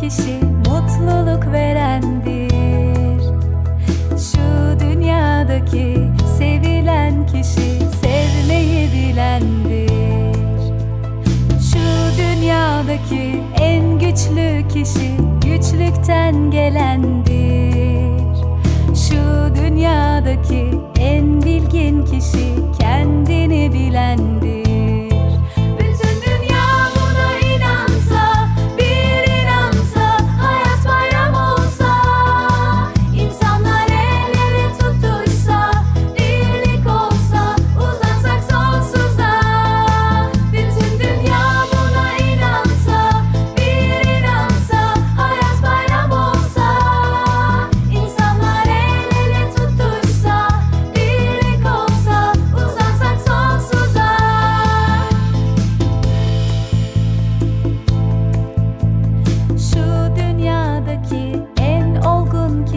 kişi mutluluk verendir. Şu dünyadaki sevilen kişi sevmeyi bilendir. Şu dünyadaki en güçlü kişi güçlükten gelendir. Şu dünyadaki en bilgin kişi kendini bilendir.